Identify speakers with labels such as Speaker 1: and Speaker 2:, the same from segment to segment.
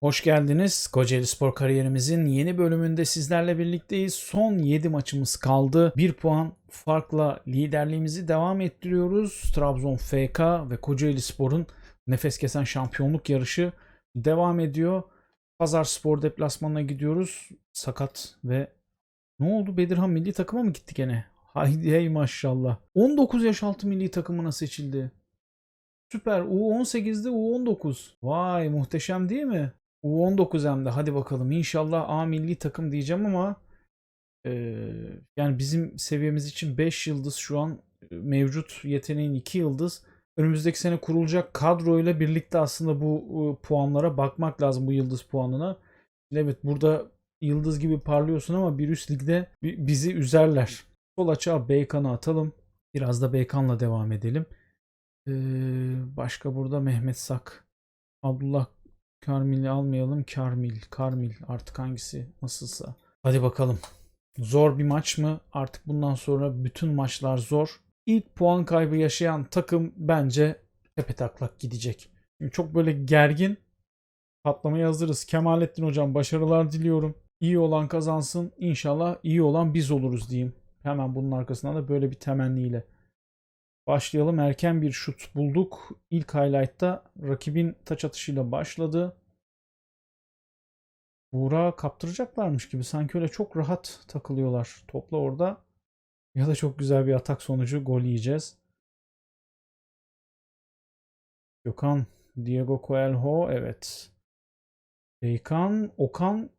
Speaker 1: Hoş geldiniz. Kocaeli Spor kariyerimizin yeni bölümünde sizlerle birlikteyiz. Son 7 maçımız kaldı. 1 puan farkla liderliğimizi devam ettiriyoruz. Trabzon FK ve Kocaeli Spor'un nefes kesen şampiyonluk yarışı devam ediyor. Pazar Spor deplasmanına gidiyoruz. Sakat ve ne oldu? Bedirhan milli takıma mı gitti gene? Haydi hey maşallah. 19 yaş altı milli takımına seçildi. Süper. U18'de U19. Vay muhteşem değil mi? U19 hem hadi bakalım inşallah A milli takım diyeceğim ama eee, yani bizim seviyemiz için 5 yıldız şu an e, mevcut yeteneğin 2 yıldız. Önümüzdeki sene kurulacak kadroyla birlikte aslında bu e, puanlara bakmak lazım bu yıldız puanına. Evet burada yıldız gibi parlıyorsun ama bir üst ligde bi- bizi üzerler. Sol açığa Beykan'ı atalım. Biraz da Beykan'la devam edelim. Ee, başka burada Mehmet Sak. Abdullah Karmil'i almayalım. Karmil, Karmil artık hangisi nasılsa. Hadi bakalım. Zor bir maç mı? Artık bundan sonra bütün maçlar zor. İlk puan kaybı yaşayan takım bence tepetaklak gidecek. Çok böyle gergin patlamaya hazırız. Kemalettin hocam başarılar diliyorum. İyi olan kazansın. İnşallah iyi olan biz oluruz diyeyim. Hemen bunun arkasından da böyle bir temenniyle. Başlayalım. Erken bir şut bulduk. İlk highlight'ta rakibin taç atışıyla başladı. Buğra kaptıracaklarmış gibi. Sanki öyle çok rahat takılıyorlar topla orada. Ya da çok güzel bir atak sonucu gol yiyeceğiz. Gökhan, Diego Coelho evet. Beykan, Okan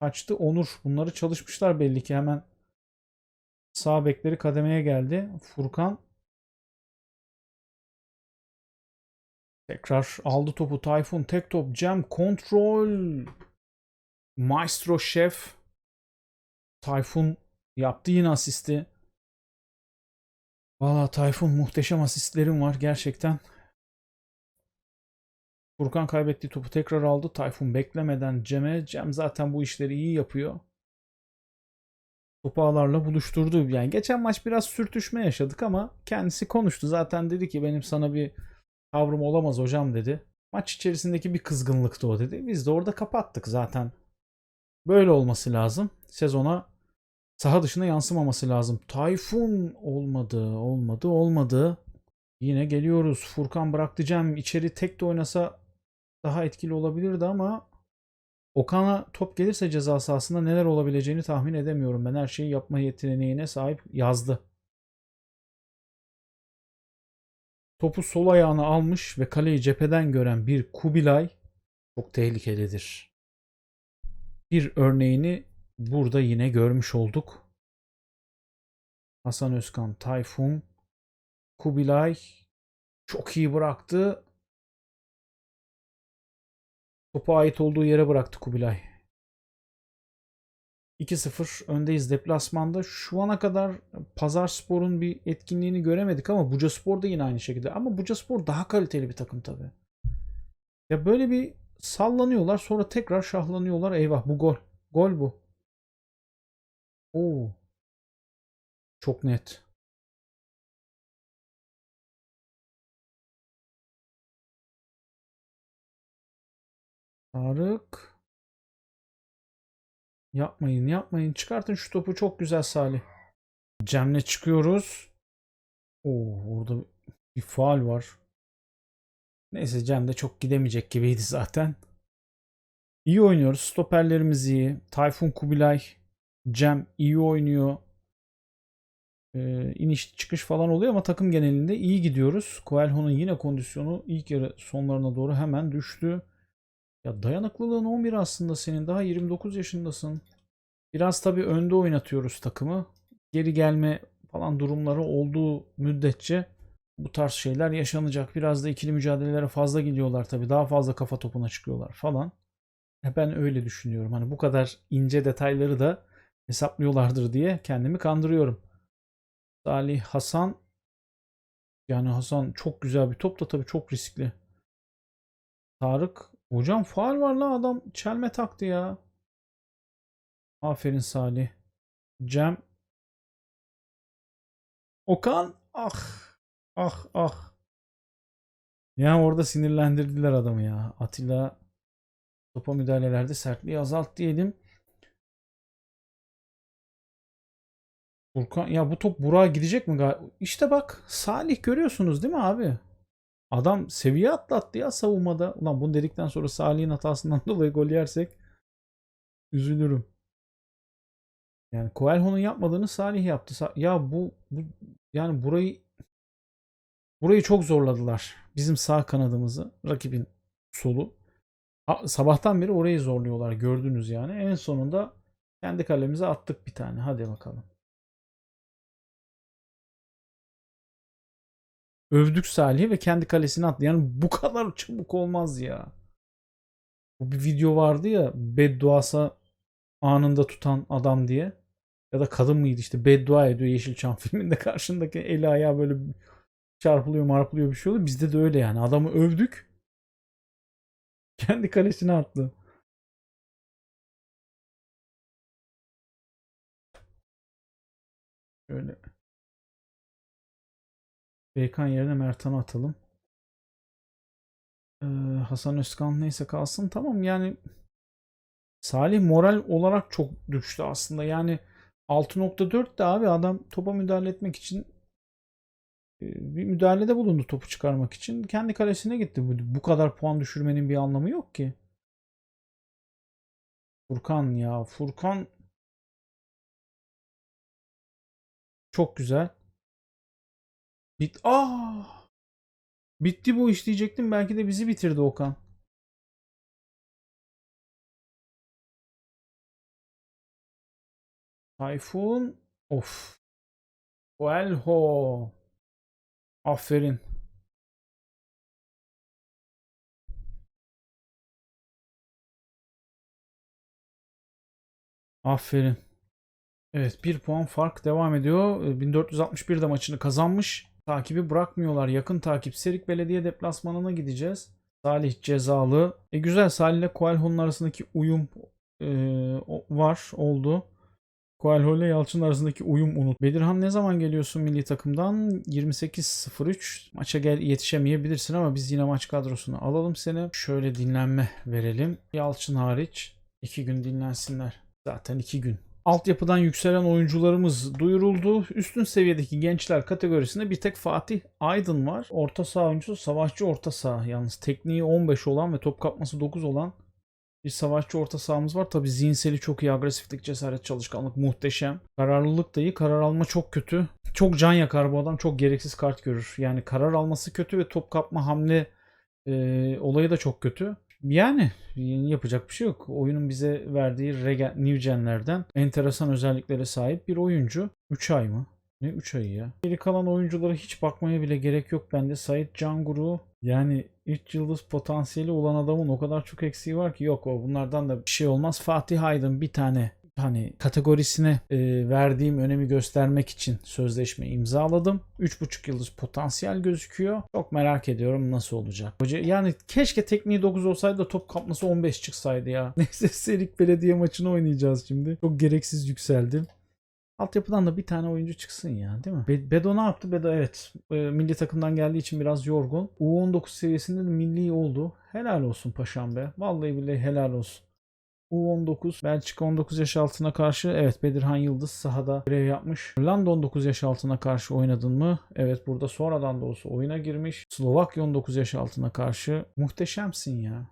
Speaker 1: kaçtı. Onur. Bunları çalışmışlar belli ki hemen. Sağ bekleri kademeye geldi. Furkan Tekrar aldı topu Tayfun. Tek top Cem. Kontrol. Maestro Şef. Tayfun yaptı yine asisti. Valla Tayfun muhteşem asistlerim var gerçekten. Furkan kaybettiği topu tekrar aldı. Tayfun beklemeden Cem'e. Cem zaten bu işleri iyi yapıyor. Topu ağlarla buluşturdu. Yani geçen maç biraz sürtüşme yaşadık ama kendisi konuştu. Zaten dedi ki benim sana bir tavrım olamaz hocam dedi. Maç içerisindeki bir kızgınlıktı o dedi. Biz de orada kapattık zaten. Böyle olması lazım. Sezona saha dışına yansımaması lazım. Tayfun olmadı, olmadı, olmadı. Yine geliyoruz. Furkan bıraktı Cem. İçeri tek de oynasa daha etkili olabilirdi ama Okan'a top gelirse ceza sahasında neler olabileceğini tahmin edemiyorum. Ben her şeyi yapma yeteneğine sahip yazdı. Topu sol ayağına almış ve kaleyi cepheden gören bir Kubilay çok tehlikelidir. Bir örneğini burada yine görmüş olduk. Hasan Özkan, Tayfun, Kubilay çok iyi bıraktı. Topu ait olduğu yere bıraktı Kubilay. 2-0 öndeyiz deplasmanda. Şu ana kadar Pazar Spor'un bir etkinliğini göremedik ama Buca Spor da yine aynı şekilde. Ama Buca Spor daha kaliteli bir takım tabii. Ya böyle bir sallanıyorlar sonra tekrar şahlanıyorlar. Eyvah bu gol. Gol bu. Oo. Çok net. Tarık. Yapmayın yapmayın. Çıkartın şu topu. Çok güzel Salih. Cem'le çıkıyoruz. Oo, orada bir faal var. Neyse Cem de çok gidemeyecek gibiydi zaten. İyi oynuyoruz. Stoperlerimiz iyi. Tayfun Kubilay, Cem iyi oynuyor. Ee, iniş çıkış falan oluyor ama takım genelinde iyi gidiyoruz. Coelho'nun yine kondisyonu ilk yarı sonlarına doğru hemen düştü. Ya dayanıklılığın 11 aslında senin. Daha 29 yaşındasın. Biraz tabii önde oynatıyoruz takımı. Geri gelme falan durumları olduğu müddetçe bu tarz şeyler yaşanacak. Biraz da ikili mücadelelere fazla gidiyorlar tabii. Daha fazla kafa topuna çıkıyorlar falan. Ya Ben öyle düşünüyorum. Hani bu kadar ince detayları da hesaplıyorlardır diye kendimi kandırıyorum. Salih Hasan yani Hasan çok güzel bir top da tabii çok riskli. Tarık hocam faal var lan adam çelme taktı ya. Aferin Salih. Cem. Okan. Ah. Ah ah. Ya orada sinirlendirdiler adamı ya. Atilla Topa müdahalelerde sertliği azalt diyelim. Furkan ya bu top Burak'a gidecek mi? İşte bak Salih görüyorsunuz değil mi abi? Adam seviye atlattı ya savunmada. Ulan bunu dedikten sonra Salih'in hatasından dolayı gol yersek üzülürüm. Yani Coelho'nun yapmadığını Salih yaptı. Ya bu, bu yani burayı burayı çok zorladılar. Bizim sağ kanadımızı, rakibin solu. Sabahtan beri orayı zorluyorlar gördünüz yani. En sonunda kendi kalemize attık bir tane. Hadi bakalım. Övdük Salih'i ve kendi kalesine attı. Yani bu kadar çabuk olmaz ya. Bu bir video vardı ya bedduası anında tutan adam diye. Ya da kadın mıydı işte beddua ediyor Yeşilçam filminde karşındaki eli ayağı böyle çarpılıyor marpılıyor bir şey oluyor. Bizde de öyle yani. Adamı övdük. Kendi kalesine attı. Şöyle. Beykan yerine Mertan'ı atalım. Ee, Hasan Özkan neyse kalsın. Tamam yani Salih moral olarak çok düştü aslında. Yani 6.4 de abi adam topa müdahale etmek için e, bir müdahalede bulundu topu çıkarmak için. Kendi kalesine gitti. Bu, bu kadar puan düşürmenin bir anlamı yok ki. Furkan ya. Furkan çok güzel. Bit ah Bitti bu iş diyecektim. Belki de bizi bitirdi Okan. Tayfun. Of. Coelho. Aferin. Aferin. Evet bir puan fark devam ediyor. 1461 de maçını kazanmış. Takibi bırakmıyorlar. Yakın takip. Serik Belediye deplasmanına gideceğiz. Salih cezalı. E güzel Salih ile Coelho'nun arasındaki uyum e, var oldu. Coelho ile Yalçın arasındaki uyum unut. Bedirhan ne zaman geliyorsun milli takımdan? 28.03. Maça gel yetişemeyebilirsin ama biz yine maç kadrosuna alalım seni. Şöyle dinlenme verelim. Yalçın hariç. 2 gün dinlensinler. Zaten 2 gün. Altyapıdan yükselen oyuncularımız duyuruldu. Üstün seviyedeki gençler kategorisinde bir tek Fatih Aydın var. Orta saha oyuncusu savaşçı orta saha. Yalnız tekniği 15 olan ve top kapması 9 olan bir savaşçı orta sahamız var. Tabi zihinseli çok iyi. Agresiflik, cesaret, çalışkanlık muhteşem. Kararlılık da iyi. Karar alma çok kötü. Çok can yakar bu adam. Çok gereksiz kart görür. Yani karar alması kötü ve top kapma hamle e, olayı da çok kötü. Yani yapacak bir şey yok. Oyunun bize verdiği regen, new genlerden enteresan özelliklere sahip bir oyuncu. 3 ay mı? Ne 3 ayı ya? Geri kalan oyunculara hiç bakmaya bile gerek yok bende. Sait Canguru yani 3 yıldız potansiyeli olan adamın o kadar çok eksiği var ki yok o bunlardan da bir şey olmaz. Fatih Aydın bir tane hani kategorisine e, verdiğim önemi göstermek için sözleşme imzaladım. 3.5 yıldız potansiyel gözüküyor. Çok merak ediyorum nasıl olacak. Hoca yani keşke tekniği 9 olsaydı da top kapması 15 çıksaydı ya. Neyse Serik Belediye maçını oynayacağız şimdi. Çok gereksiz yükseldim. Altyapıdan da bir tane oyuncu çıksın ya değil mi? Be- Bedo ne yaptı? Bedo evet e, milli takımdan geldiği için biraz yorgun. U19 seviyesinde de milli oldu. Helal olsun paşam be. Vallahi billahi helal olsun. U19 Belçika 19 yaş altına karşı evet Bedirhan Yıldız sahada görev yapmış. Hollanda 19 yaş altına karşı oynadın mı? Evet burada sonradan da olsa oyuna girmiş. Slovakya 19 yaş altına karşı muhteşemsin ya.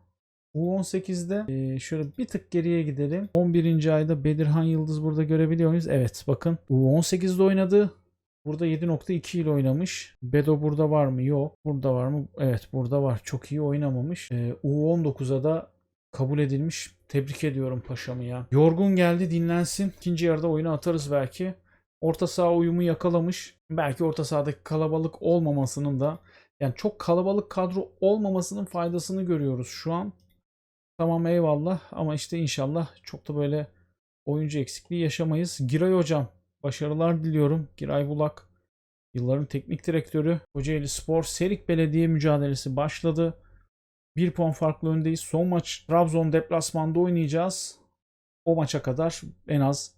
Speaker 1: U18'de e, şöyle bir tık geriye gidelim. 11. ayda Bedirhan Yıldız burada görebiliyor muyuz? Evet bakın U18'de oynadı. Burada 7.2 ile oynamış. Bedo burada var mı? Yok. Burada var mı? Evet burada var. Çok iyi oynamamış. E, U19'a da kabul edilmiş. Tebrik ediyorum paşamı ya. Yorgun geldi dinlensin. İkinci yarıda oyunu atarız belki. Orta saha uyumu yakalamış. Belki orta sahadaki kalabalık olmamasının da yani çok kalabalık kadro olmamasının faydasını görüyoruz şu an. Tamam eyvallah ama işte inşallah çok da böyle oyuncu eksikliği yaşamayız. Giray hocam başarılar diliyorum. Giray Bulak yılların teknik direktörü. Kocaeli Spor Serik Belediye mücadelesi başladı. Bir puan farklı öndeyiz. Son maç Trabzon deplasmanda oynayacağız. O maça kadar en az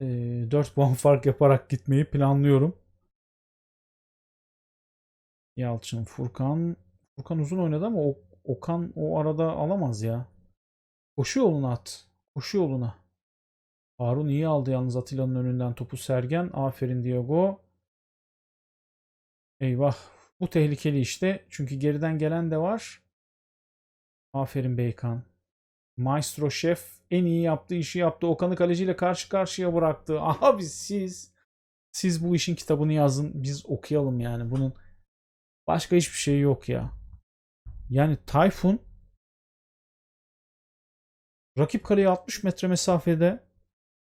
Speaker 1: e, 4 puan fark yaparak gitmeyi planlıyorum. Yalçın, Furkan. Furkan uzun oynadı ama o, Okan o arada alamaz ya. Koşu yoluna at. Koşu yoluna. Harun iyi aldı yalnız Atilla'nın önünden topu Sergen. Aferin Diego. Eyvah. Bu tehlikeli işte. Çünkü geriden gelen de var. Aferin Beykan. Maestro Şef en iyi yaptığı işi yaptı. Okan'ı kaleciyle karşı karşıya bıraktı. Abi siz siz bu işin kitabını yazın. Biz okuyalım yani. Bunun başka hiçbir şey yok ya. Yani Tayfun rakip kaleye 60 metre mesafede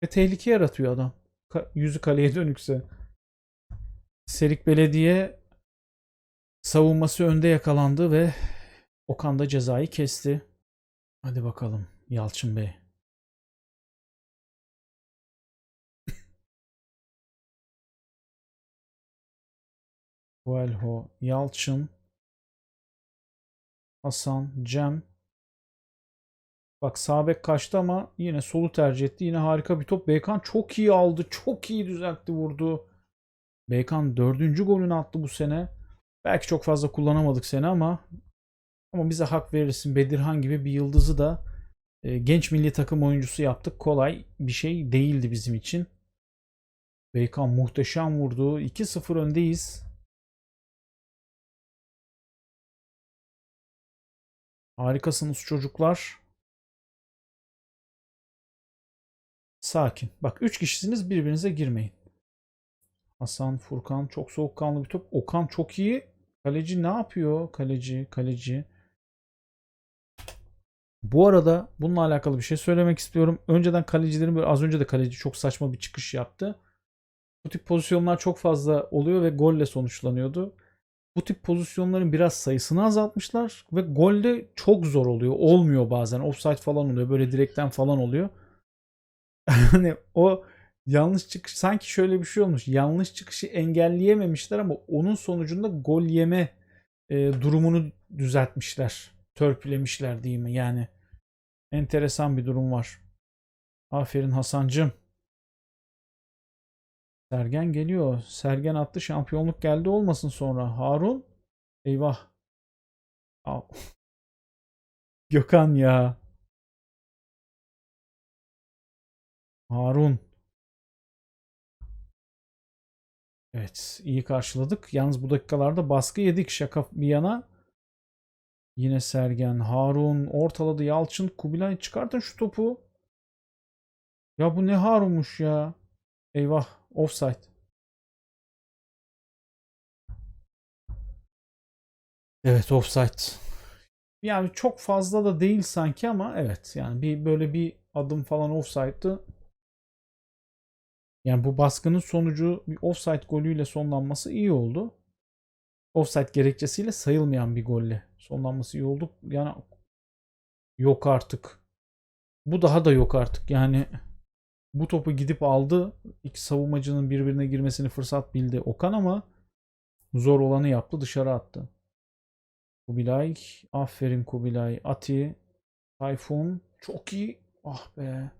Speaker 1: ve tehlike yaratıyor adam. Ka- yüzü kaleye dönükse. Serik Belediye savunması önde yakalandı ve Okan da cezayı kesti. Hadi bakalım Yalçın Bey. Coelho, Yalçın, Hasan, Cem. Bak sağ bek kaçtı ama yine solu tercih etti. Yine harika bir top. Beykan çok iyi aldı. Çok iyi düzeltti vurdu. Beykan dördüncü golünü attı bu sene. Belki çok fazla kullanamadık seni ama ama bize hak verirsin. Bedirhan gibi bir yıldızı da e, genç milli takım oyuncusu yaptık. Kolay bir şey değildi bizim için. Beykan muhteşem vurdu. 2-0 öndeyiz. Harikasınız çocuklar. Sakin. Bak 3 kişisiniz birbirinize girmeyin. Hasan, Furkan çok soğukkanlı bir top. Okan çok iyi. Kaleci ne yapıyor? Kaleci, kaleci. Bu arada bununla alakalı bir şey söylemek istiyorum. Önceden kalecilerin böyle az önce de kaleci çok saçma bir çıkış yaptı. Bu tip pozisyonlar çok fazla oluyor ve golle sonuçlanıyordu. Bu tip pozisyonların biraz sayısını azaltmışlar ve golde çok zor oluyor. Olmuyor bazen. Offside falan oluyor. Böyle direkten falan oluyor. hani o yanlış çıkış sanki şöyle bir şey olmuş. Yanlış çıkışı engelleyememişler ama onun sonucunda gol yeme e, durumunu düzeltmişler. Törpülemişler diyeyim? Yani enteresan bir durum var. Aferin Hasancım. Sergen geliyor. Sergen attı. Şampiyonluk geldi olmasın sonra. Harun. Eyvah. Al. Gökhan ya. Harun. Evet, iyi karşıladık. Yalnız bu dakikalarda baskı yedik şaka bir yana. Yine Sergen, Harun ortaladı. Yalçın, Kubilay çıkartın şu topu. Ya bu ne Harun'muş ya. Eyvah, offside. Evet, offside. Yani çok fazla da değil sanki ama evet yani bir böyle bir adım falan offside'dı. Yani bu baskının sonucu bir offside golüyle sonlanması iyi oldu. Offside gerekçesiyle sayılmayan bir golle sonlanması iyi oldu. Yani yok artık. Bu daha da yok artık. Yani bu topu gidip aldı. İki savunmacının birbirine girmesini fırsat bildi Okan ama zor olanı yaptı dışarı attı. Kubilay. Aferin Kubilay. Ati. Tayfun. Çok iyi. Ah be.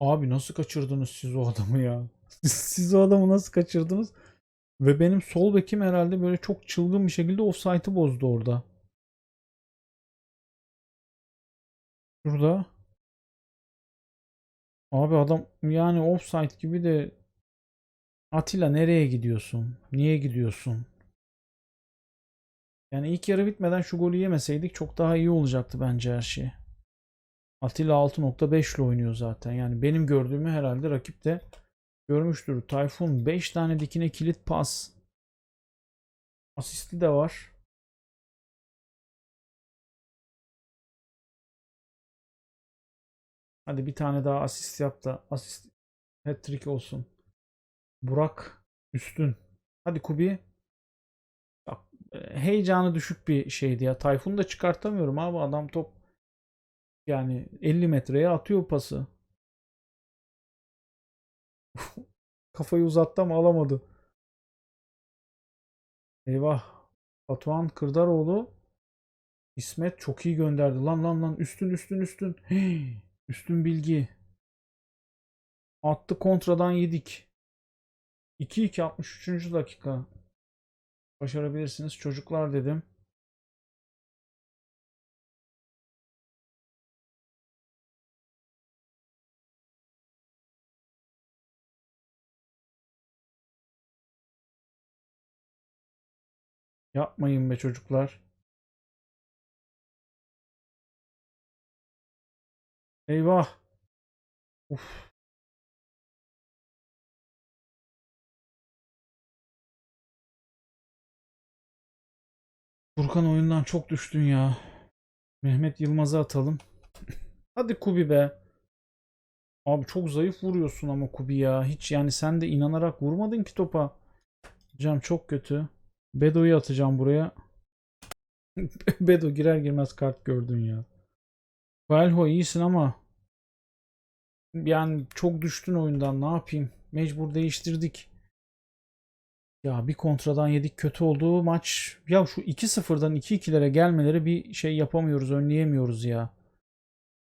Speaker 1: Abi nasıl kaçırdınız siz o adamı ya? siz o adamı nasıl kaçırdınız? Ve benim sol bekim herhalde böyle çok çılgın bir şekilde offside'ı bozdu orada. Şurada. Abi adam yani offside gibi de Atilla nereye gidiyorsun? Niye gidiyorsun? Yani ilk yarı bitmeden şu golü yemeseydik çok daha iyi olacaktı bence her şey. Atilla 6.5 ile oynuyor zaten. Yani benim gördüğümü herhalde rakip de görmüştür. Tayfun 5 tane dikine kilit pas. Asisti de var. Hadi bir tane daha asist yap da asist hat-trick olsun. Burak üstün. Hadi Kubi. Bak, e, heyecanı düşük bir şeydi ya. Tayfun'u da çıkartamıyorum abi. Adam top yani 50 metreye atıyor pası. Kafayı uzattı ama alamadı. Eyvah. Batuhan Kırdaroğlu İsmet çok iyi gönderdi. Lan lan lan üstün üstün üstün. Üstün bilgi. Attı kontradan yedik. 2-2 63. dakika. Başarabilirsiniz çocuklar dedim. Yapmayın be çocuklar. Eyvah. Uf. Furkan oyundan çok düştün ya. Mehmet Yılmaz'ı atalım. Hadi Kubi be. Abi çok zayıf vuruyorsun ama Kubi ya. Hiç yani sen de inanarak vurmadın ki topa. Hocam çok kötü. Bedo'yu atacağım buraya. Bedo girer girmez kart gördün ya. Valho iyisin ama yani çok düştün oyundan ne yapayım? Mecbur değiştirdik. Ya bir kontradan yedik kötü oldu maç. Ya şu 2-0'dan 2-2'lere gelmeleri bir şey yapamıyoruz, önleyemiyoruz ya.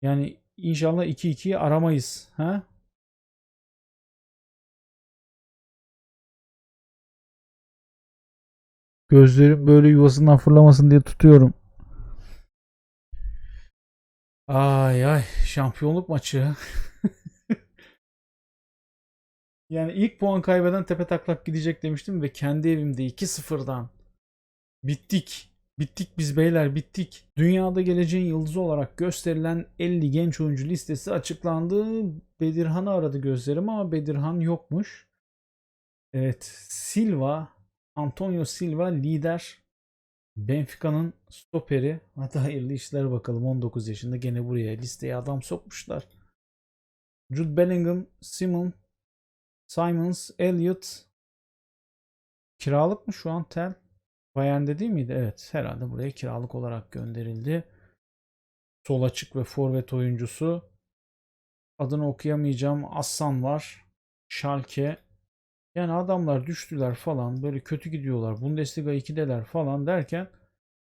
Speaker 1: Yani inşallah 2-2'yi aramayız. Ha? Gözlerim böyle yuvasından fırlamasın diye tutuyorum. Ay ay şampiyonluk maçı. yani ilk puan kaybeden tepe taklak gidecek demiştim ve kendi evimde 2-0'dan bittik. Bittik biz beyler bittik. Dünyada geleceğin yıldızı olarak gösterilen 50 genç oyuncu listesi açıklandı. Bedirhan'ı aradı gözlerim ama Bedirhan yokmuş. Evet Silva, Antonio Silva lider. Benfica'nın stoperi. Hadi hayırlı işler bakalım. 19 yaşında gene buraya listeye adam sokmuşlar. Jude Bellingham, Simon, Simons, Elliot. Kiralık mı şu an Tel? Bayern'de değil miydi? Evet. Herhalde buraya kiralık olarak gönderildi. Sol açık ve forvet oyuncusu. Adını okuyamayacağım. Aslan var. Schalke. Yani adamlar düştüler falan. Böyle kötü gidiyorlar. Bundesliga 2'deler falan derken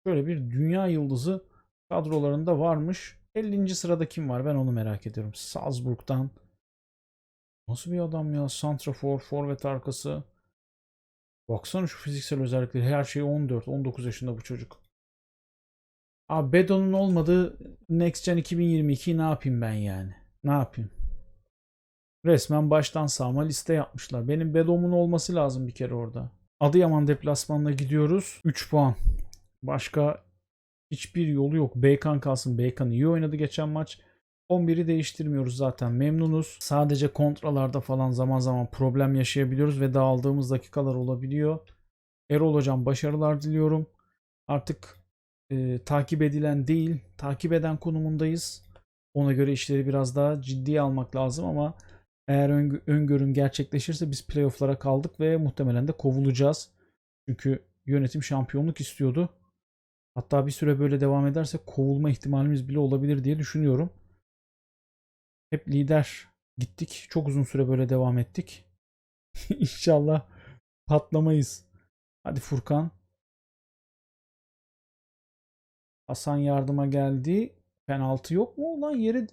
Speaker 1: böyle bir dünya yıldızı kadrolarında varmış. 50. sırada kim var? Ben onu merak ediyorum. Salzburg'dan. Nasıl bir adam ya? Santrafor, forvet arkası. Baksana şu fiziksel özellikleri. Her şey 14, 19 yaşında bu çocuk. Abi Bedo'nun olmadığı Next Gen 2022'yi ne yapayım ben yani? Ne yapayım? Resmen baştan sağma liste yapmışlar. Benim Bedo'mun olması lazım bir kere orada. Adıyaman deplasmanına gidiyoruz. 3 puan. Başka hiçbir yolu yok. Beykan kalsın. Beykan iyi oynadı geçen maç. 11'i değiştirmiyoruz zaten memnunuz. Sadece kontralarda falan zaman zaman problem yaşayabiliyoruz ve dağıldığımız dakikalar olabiliyor. Erol hocam başarılar diliyorum. Artık e, takip edilen değil, takip eden konumundayız. Ona göre işleri biraz daha ciddiye almak lazım ama eğer öngö- öngörüm gerçekleşirse biz playofflara kaldık ve muhtemelen de kovulacağız. Çünkü yönetim şampiyonluk istiyordu. Hatta bir süre böyle devam ederse kovulma ihtimalimiz bile olabilir diye düşünüyorum. Hep lider gittik. Çok uzun süre böyle devam ettik. İnşallah patlamayız. Hadi Furkan. Hasan yardıma geldi. Penaltı yok mu? Ulan yere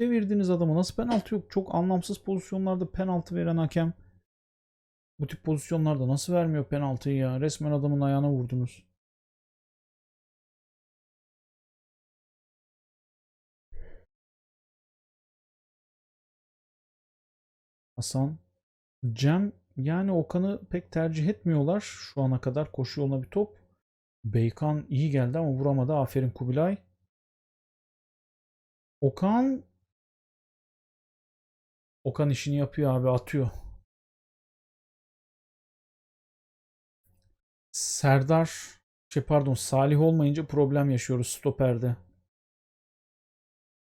Speaker 1: devirdiniz adamı. Nasıl penaltı yok? Çok anlamsız pozisyonlarda penaltı veren hakem. Bu tip pozisyonlarda nasıl vermiyor penaltıyı ya? Resmen adamın ayağına vurdunuz. Hasan. Cem yani Okan'ı pek tercih etmiyorlar. Şu ana kadar koşu yoluna bir top. Beykan iyi geldi ama vuramadı. Aferin Kubilay. Okan Okan işini yapıyor abi atıyor. Serdar şey pardon Salih olmayınca problem yaşıyoruz stoperde.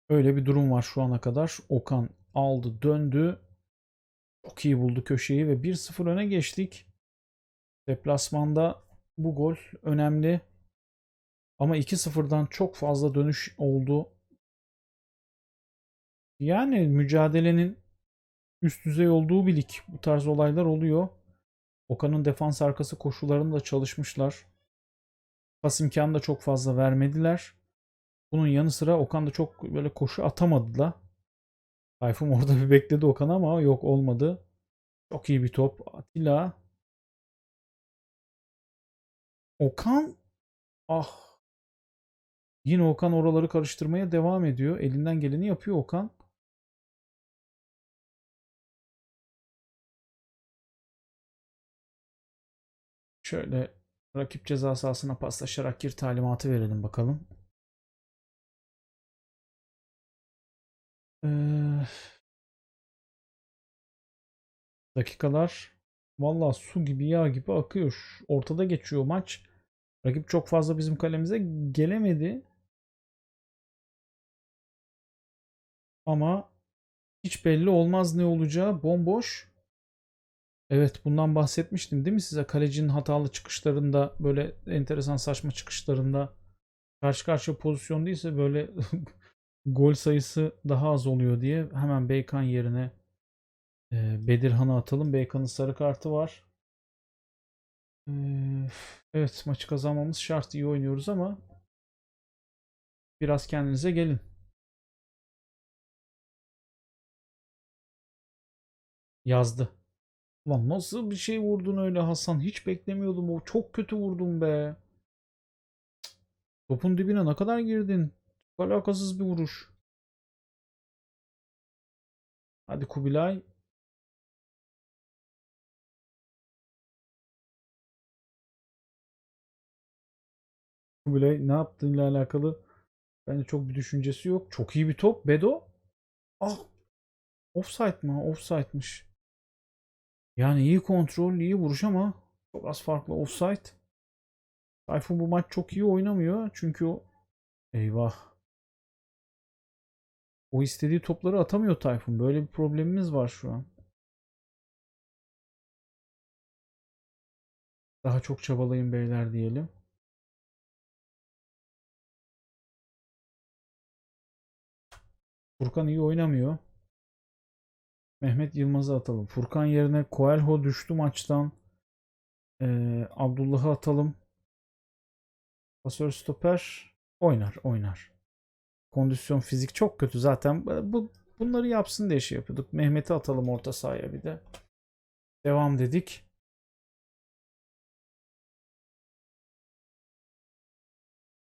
Speaker 1: Öyle bir durum var şu ana kadar. Okan aldı döndü. Çok iyi buldu köşeyi ve 1-0 öne geçtik. Deplasmanda bu gol önemli. Ama 2-0'dan çok fazla dönüş oldu. Yani mücadelenin üst düzey olduğu bir. Bu tarz olaylar oluyor. Okan'ın defans arkası koşularında çalışmışlar. Pas imkanı da çok fazla vermediler. Bunun yanı sıra Okan da çok böyle koşu atamadı da. Tayfun orada bir bekledi Okan ama yok olmadı. Çok iyi bir top. Atilla. Okan. Ah. Yine Okan oraları karıştırmaya devam ediyor. Elinden geleni yapıyor Okan. Şöyle Rakip ceza sahasına paslaşarak gir talimatı verelim bakalım. Ee, dakikalar valla su gibi yağ gibi akıyor. Ortada geçiyor maç. Rakip çok fazla bizim kalemize gelemedi. Ama hiç belli olmaz ne olacağı. Bomboş. Evet bundan bahsetmiştim değil mi size? Kalecinin hatalı çıkışlarında böyle enteresan saçma çıkışlarında karşı karşıya pozisyon değilse böyle gol sayısı daha az oluyor diye hemen Beykan yerine Bedirhan'ı atalım. Beykan'ın sarı kartı var. Evet maçı kazanmamız şart. iyi oynuyoruz ama biraz kendinize gelin. Yazdı. Lan nasıl bir şey vurdun öyle Hasan? Hiç beklemiyordum. O çok kötü vurdun be. Topun dibine ne kadar girdin? Çok alakasız bir vuruş. Hadi Kubilay. Kubilay ne yaptığıyla alakalı bence çok bir düşüncesi yok. Çok iyi bir top. Bedo. Ah. Offside mı? Offside'mış. Yani iyi kontrol, iyi vuruş ama çok az farklı offside. Tayfun bu maç çok iyi oynamıyor. Çünkü o eyvah. O istediği topları atamıyor Tayfun. Böyle bir problemimiz var şu an. Daha çok çabalayın beyler diyelim. Furkan iyi oynamıyor. Mehmet Yılmaz'ı atalım. Furkan yerine Coelho düştü maçtan. Ee, Abdullah'ı atalım. Pasör stoper oynar oynar. Kondisyon fizik çok kötü zaten. Bu bunları yapsın diye şey yapıyorduk. Mehmet'i atalım orta sahaya bir de. Devam dedik.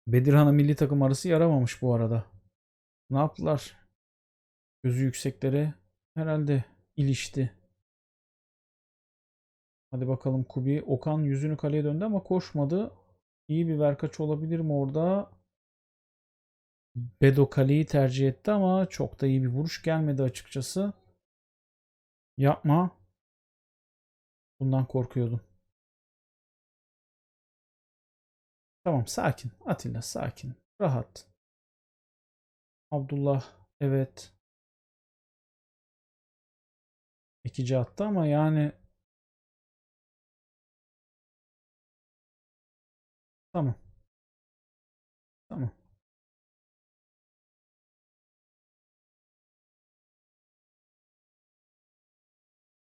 Speaker 1: Bedirhan'a milli takım arası yaramamış bu arada. Ne yaptılar? Gözü yükseklere herhalde ilişti. Hadi bakalım Kubi. Okan yüzünü kaleye döndü ama koşmadı. İyi bir verkaç olabilir mi orada? Bedo kaleyi tercih etti ama çok da iyi bir vuruş gelmedi açıkçası. Yapma. Bundan korkuyordum. Tamam sakin. Atilla sakin. Rahat. Abdullah evet. İkinci attı ama yani tamam. Tamam.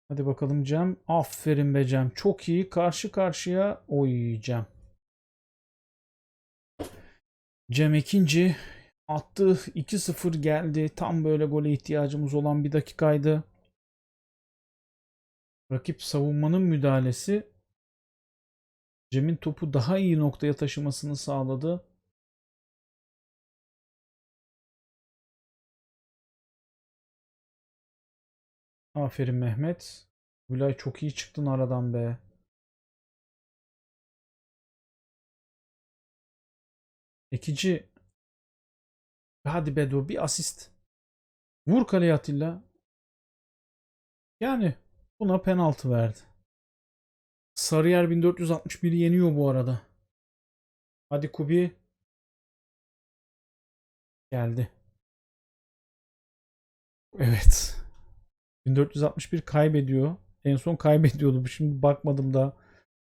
Speaker 1: Hadi bakalım Cem. Aferin be Cem. Çok iyi. Karşı karşıya. Oy Cem. Cem ikinci. Attı. 2-0 geldi. Tam böyle gole ihtiyacımız olan bir dakikaydı. Rakip savunmanın müdahalesi Cem'in topu daha iyi noktaya taşımasını sağladı. Aferin Mehmet. Gülay çok iyi çıktın aradan be. Ekici. Hadi Bedo bir asist. Vur kaleye Atilla. Yani buna penaltı verdi. Sarıyer 1461'i yeniyor bu arada. Hadi Kubi. Geldi. Evet. 1461 kaybediyor. En son kaybediyordu. Şimdi bakmadım da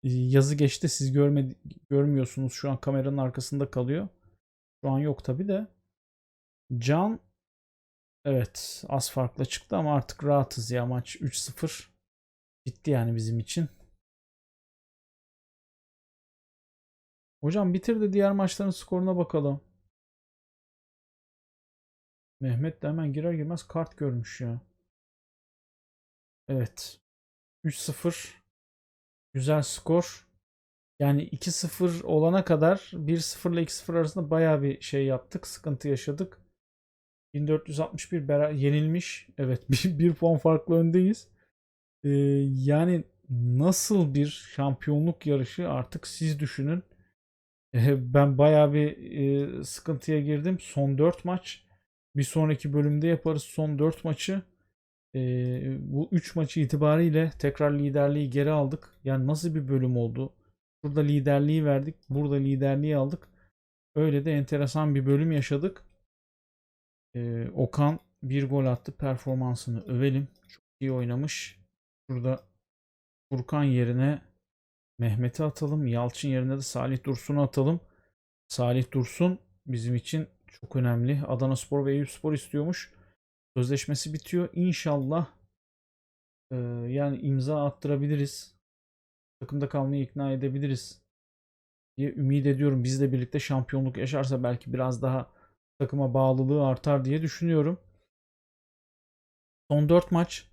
Speaker 1: yazı geçti. Siz görmedi görmüyorsunuz. Şu an kameranın arkasında kalıyor. Şu an yok tabi de. Can evet az farkla çıktı ama artık rahatız ya maç 3-0. Bitti yani bizim için. Hocam bitir de diğer maçların skoruna bakalım. Mehmet de hemen girer girmez kart görmüş ya. Evet. 3-0. Güzel skor. Yani 2-0 olana kadar 1-0 ile 2-0 arasında baya bir şey yaptık. Sıkıntı yaşadık. 1461 bera- yenilmiş. Evet bir, bir puan farklı öndeyiz. Ee, yani nasıl bir şampiyonluk yarışı artık siz düşünün. E, Ben bayağı bir e, sıkıntıya girdim. Son 4 maç. Bir sonraki bölümde yaparız son 4 maçı. E, bu 3 maçı itibariyle tekrar liderliği geri aldık. Yani nasıl bir bölüm oldu? Burada liderliği verdik. Burada liderliği aldık. Öyle de enteresan bir bölüm yaşadık. E, Okan bir gol attı. Performansını övelim. Çok iyi oynamış. Burada Furkan yerine Mehmet'i atalım. Yalçın yerine de Salih Dursun'u atalım. Salih Dursun bizim için çok önemli. Adana Spor ve Eyüp Spor istiyormuş. Sözleşmesi bitiyor. İnşallah e, yani imza attırabiliriz. Takımda kalmayı ikna edebiliriz diye ümit ediyorum. Bizle birlikte şampiyonluk yaşarsa belki biraz daha takıma bağlılığı artar diye düşünüyorum. Son 4 maç.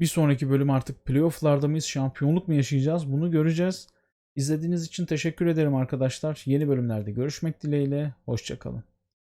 Speaker 1: Bir sonraki bölüm artık playoff'larda mıyız? Şampiyonluk mu yaşayacağız? Bunu göreceğiz. İzlediğiniz için teşekkür ederim arkadaşlar. Yeni bölümlerde görüşmek dileğiyle. Hoşçakalın.